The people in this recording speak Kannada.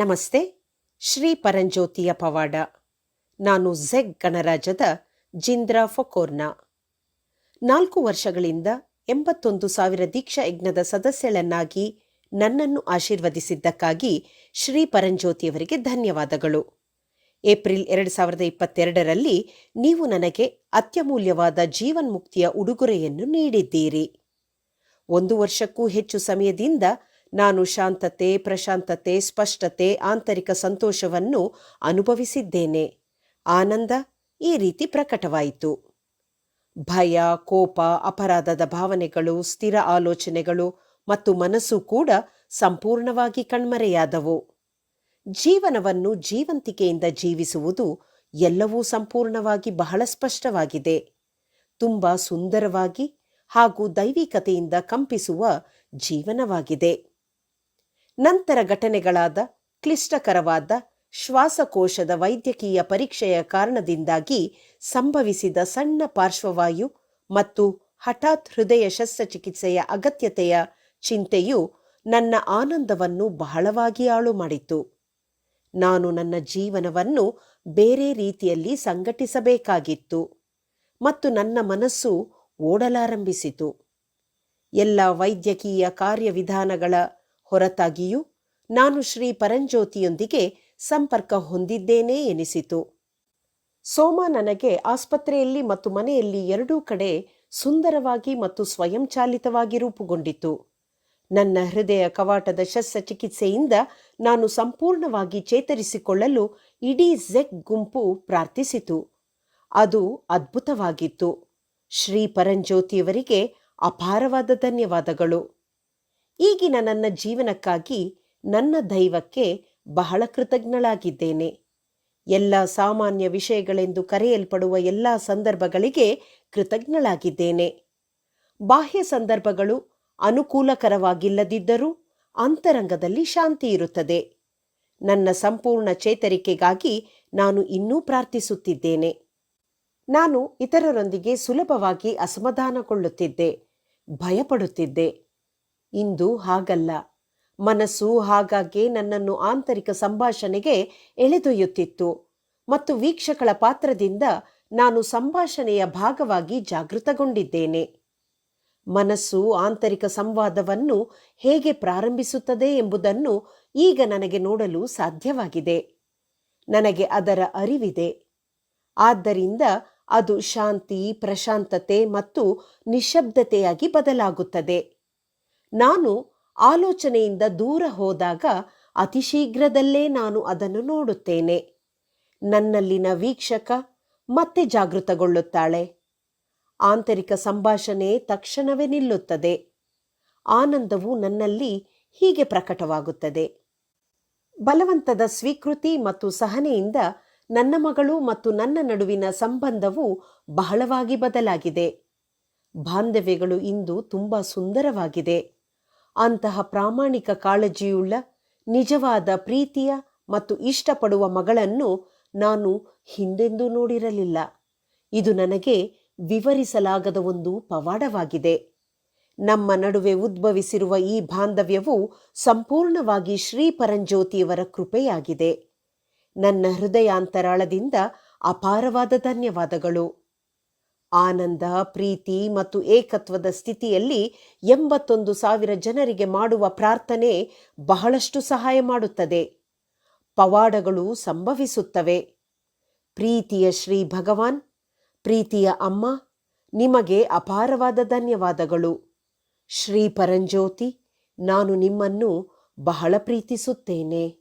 ನಮಸ್ತೆ, ಶ್ರೀ ಪರಂಜ್ಯೋತಿಯ ಪವಾಡ. ನಾನು ಝೆಗ್ ಗಣರಾಜ್ಯದ ಜಿಂದ್ರಾ ಫೊಕೋರ್ನ. ನಾಲ್ಕು ವರ್ಷಗಳಿಂದ ಎಂಬತ್ತೊಂದು ಸಾವಿರ ದೀಕ್ಷಾ ಯಜ್ಞದ ಸದಸ್ಯಳನ್ನಾಗಿ ನನ್ನನ್ನು ಆಶೀರ್ವದಿಸಿದ್ದಕ್ಕಾಗಿ ಶ್ರೀ ಪರಂಜ್ಯೋತಿಯವರಿಗೆ ಧನ್ಯವಾದಗಳು. ಏಪ್ರಿಲ್ ಎರಡು ಸಾವಿರದ ಇಪ್ಪತ್ತೆರಡರಲ್ಲಿ ನೀವು ನನಗೆ ಅತ್ಯಮೂಲ್ಯವಾದ ಜೀವನ್ಮುಕ್ತಿಯ ಉಡುಗೊರೆಯನ್ನು ನೀಡಿದ್ದೀರಿ. ಒಂದು ವರ್ಷಕ್ಕೂ ಹೆಚ್ಚು ಸಮಯದಿಂದ ನಾನು ಶಾಂತತೆ, ಪ್ರಶಾಂತತೆ, ಸ್ಪಷ್ಟತೆ, ಆಂತರಿಕ ಸಂತೋಷವನ್ನು ಅನುಭವಿಸಿದ್ದೇನೆ. ಆನಂದ ಈ ರೀತಿ ಪ್ರಕಟವಾಯಿತು. ಭಯ, ಕೋಪ, ಅಪರಾಧದ ಭಾವನೆಗಳು, ಸ್ಥಿರ ಆಲೋಚನೆಗಳು ಮತ್ತು ಮನಸ್ಸು ಕೂಡ ಸಂಪೂರ್ಣವಾಗಿ ಕಣ್ಮರೆಯಾದವು. ಜೀವನವನ್ನು ಜೀವಂತಿಕೆಯಿಂದ ಜೀವಿಸುವುದು ಎಲ್ಲವೂ ಸಂಪೂರ್ಣವಾಗಿ ಬಹಳ ಸ್ಪಷ್ಟವಾಗಿದೆ. ತುಂಬ ಸುಂದರವಾಗಿ ಹಾಗೂ ದೈವಿಕತೆಯಿಂದ ಕಂಪಿಸುವ ಜೀವನವಾಗಿದೆ. ನಂತರ ಘಟನೆಗಳಾದ ಕ್ಲಿಷ್ಟಕರವಾದ ಶ್ವಾಸಕೋಶದ ವೈದ್ಯಕೀಯ ಪರೀಕ್ಷೆಯ ಕಾರಣದಿಂದಾಗಿ ಸಂಭವಿಸಿದ ಸಣ್ಣ ಪಾರ್ಶ್ವವಾಯು ಮತ್ತು ಹಠಾತ್ ಹೃದಯ ಶಸ್ತ್ರಚಿಕಿತ್ಸೆಯ ಅಗತ್ಯತೆಯ ಚಿಂತೆಯು ನನ್ನ ಆನಂದವನ್ನು ಬಹಳವಾಗಿ ಆಳು ಮಾಡಿತು ನಾನು ನನ್ನ ಜೀವನವನ್ನು ಬೇರೆ ರೀತಿಯಲ್ಲಿ ಸಂಘಟಿಸಬೇಕಾಗಿತ್ತು ಮತ್ತು ನನ್ನ ಮನಸ್ಸು ಓಡಲಾರಂಭಿಸಿತು. ಎಲ್ಲ ವೈದ್ಯಕೀಯ ಕಾರ್ಯವಿಧಾನಗಳ ಹೊರತಾಗಿಯೂ ನಾನು ಶ್ರೀ ಪರಂಜ್ಯೋತಿಯೊಂದಿಗೆ ಸಂಪರ್ಕ ಹೊಂದಿದ್ದೇನೆ ಎನಿಸಿತು. ಸೋಮ ನನಗೆ ಆಸ್ಪತ್ರೆಯಲ್ಲಿ ಮತ್ತು ಮನೆಯಲ್ಲಿ ಎರಡೂ ಕಡೆ ಸುಂದರವಾಗಿ ಮತ್ತು ಸ್ವಯಂಚಾಲಿತವಾಗಿ ರೂಪುಗೊಂಡಿತು. ನನ್ನ ಹೃದಯ ಕವಾಟದ ಶಸ್ತ್ರಚಿಕಿತ್ಸೆಯಿಂದ ನಾನು ಸಂಪೂರ್ಣವಾಗಿ ಚೇತರಿಸಿಕೊಳ್ಳಲು ಇಡೀ ಝೆಕ್ ಗುಂಪು ಪ್ರಾರ್ಥಿಸಿತು. ಅದು ಅದ್ಭುತವಾಗಿತ್ತು. ಶ್ರೀ ಪರಂಜ್ಯೋತಿಯವರಿಗೆ ಅಪಾರವಾದ ಧನ್ಯವಾದಗಳು. ಈಗಿನ ನನ್ನ ಜೀವನಕ್ಕಾಗಿ ನನ್ನ ದೈವಕ್ಕೆ ಬಹಳ ಕೃತಜ್ಞಳಾಗಿದ್ದೇನೆ. ಎಲ್ಲ ಸಾಮಾನ್ಯ ವಿಷಯಗಳೆಂದು ಕರೆಯಲ್ಪಡುವ ಎಲ್ಲ ಸಂದರ್ಭಗಳಿಗೆ ಕೃತಜ್ಞಳಾಗಿದ್ದೇನೆ. ಬಾಹ್ಯ ಸಂದರ್ಭಗಳು ಅನುಕೂಲಕರವಾಗಿಲ್ಲದಿದ್ದರೂ ಅಂತರಂಗದಲ್ಲಿ ಶಾಂತಿ ಇರುತ್ತದೆ. ನನ್ನ ಸಂಪೂರ್ಣ ಚೇತರಿಕೆಗಾಗಿ ನಾನು ಇನ್ನೂ ಪ್ರಾರ್ಥಿಸುತ್ತಿದ್ದೇನೆ. ನಾನು ಇತರರೊಂದಿಗೆ ಸುಲಭವಾಗಿ ಅಸಮಾಧಾನಗೊಳ್ಳುತ್ತಿದ್ದೆ, ಭಯಪಡುತ್ತಿದ್ದೆ. ಇಂದು ಹಾಗಲ್ಲ. ಮನಸ್ಸು ಹಾಗಾಗಿ ನನ್ನನ್ನು ಆಂತರಿಕ ಸಂಭಾಷಣೆಗೆ ಎಳೆದೊಯ್ಯುತ್ತಿತ್ತು. ಮತ್ತು ವೀಕ್ಷಕಳ ಪಾತ್ರದಿಂದ ನಾನು ಸಂಭಾಷಣೆಯ ಭಾಗವಾಗಿ ಜಾಗೃತಗೊಂಡಿದ್ದೇನೆ. ಮನಸ್ಸು ಆಂತರಿಕ ಸಂವಾದವನ್ನು ಹೇಗೆ ಪ್ರಾರಂಭಿಸುತ್ತದೆ ಎಂಬುದನ್ನು ಈಗ ನನಗೆ ನೋಡಲು ಸಾಧ್ಯವಾಗಿದೆ. ನನಗೆ ಅದರ ಅರಿವಿದೆ. ಆದ್ದರಿಂದ ಅದು ಶಾಂತಿ, ಪ್ರಶಾಂತತೆ ಮತ್ತು ನಿಶಬ್ದತೆಯಾಗಿ ಬದಲಾಗುತ್ತದೆ. ನಾನು ಆಲೋಚನೆಯಿಂದ ದೂರ ಹೋದಾಗ ಅತಿ ಶೀಘ್ರದಲ್ಲೇ ನಾನು ಅದನ್ನು ನೋಡುತ್ತೇನೆ. ನನ್ನಲ್ಲಿನ ವೀಕ್ಷಕ ಮತ್ತೆ ಜಾಗೃತಗೊಳ್ಳುತ್ತಾಳೆ. ಆಂತರಿಕ ಸಂಭಾಷಣೆ ತಕ್ಷಣವೇ ನಿಲ್ಲುತ್ತದೆ. ಆನಂದವು ನನ್ನಲ್ಲಿ ಹೀಗೆ ಪ್ರಕಟವಾಗುತ್ತದೆ. ಬಲವಂತದ ಸ್ವೀಕೃತಿ ಮತ್ತು ಸಹನೆಯಿಂದ ನನ್ನ ಮಗಳು ಮತ್ತು ನನ್ನ ನಡುವಿನ ಸಂಬಂಧವು ಬಹಳವಾಗಿ ಬದಲಾಗಿದೆ. ಬಾಂಧವ್ಯಗಳು ಇಂದು ತುಂಬ ಸುಂದರವಾಗಿದೆ. ಅಂತಹ ಪ್ರಾಮಾಣಿಕ ಕಾಳಜಿಯುಳ್ಳ, ನಿಜವಾದ ಪ್ರೀತಿಯ ಮತ್ತು ಇಷ್ಟಪಡುವ ಮಗಳನ್ನು ನಾನು ಹಿಂದೆಂದೂ ನೋಡಿರಲಿಲ್ಲ. ಇದು ನನಗೆ ವಿವರಿಸಲಾಗದ ಒಂದು ಪವಾಡವಾಗಿದೆ. ನಮ್ಮ ನಡುವೆ ಉದ್ಭವಿಸಿರುವ ಈ ಬಾಂಧವ್ಯವು ಸಂಪೂರ್ಣವಾಗಿ ಶ್ರೀ ಪರಂಜ್ಯೋತಿಯವರ ಕೃಪೆಯಾಗಿದೆ. ನನ್ನ ಹೃದಯಾಂತರಾಳದಿಂದ ಅಪಾರವಾದ ಧನ್ಯವಾದಗಳು. ಆನಂದ, ಪ್ರೀತಿ ಮತ್ತು ಏಕತ್ವದ ಸ್ಥಿತಿಯಲ್ಲಿ ಎಂಬತ್ತೊಂದು ಸಾವಿರ ಜನರಿಗೆ ಮಾಡುವ ಪ್ರಾರ್ಥನೆ ಬಹಳಷ್ಟು ಸಹಾಯ ಮಾಡುತ್ತದೆ. ಪವಾಡಗಳು ಸಂಭವಿಸುತ್ತವೆ. ಪ್ರೀತಿಯ ಶ್ರೀ ಭಗವಾನ್, ಪ್ರೀತಿಯ ಅಮ್ಮ, ನಿಮಗೆ ಅಪಾರವಾದ ಧನ್ಯವಾದಗಳು. ಶ್ರೀ ಪರಂಜ್ಯೋತಿ, ನಾನು ನಿಮ್ಮನ್ನು ಬಹಳ ಪ್ರೀತಿಸುತ್ತೇನೆ.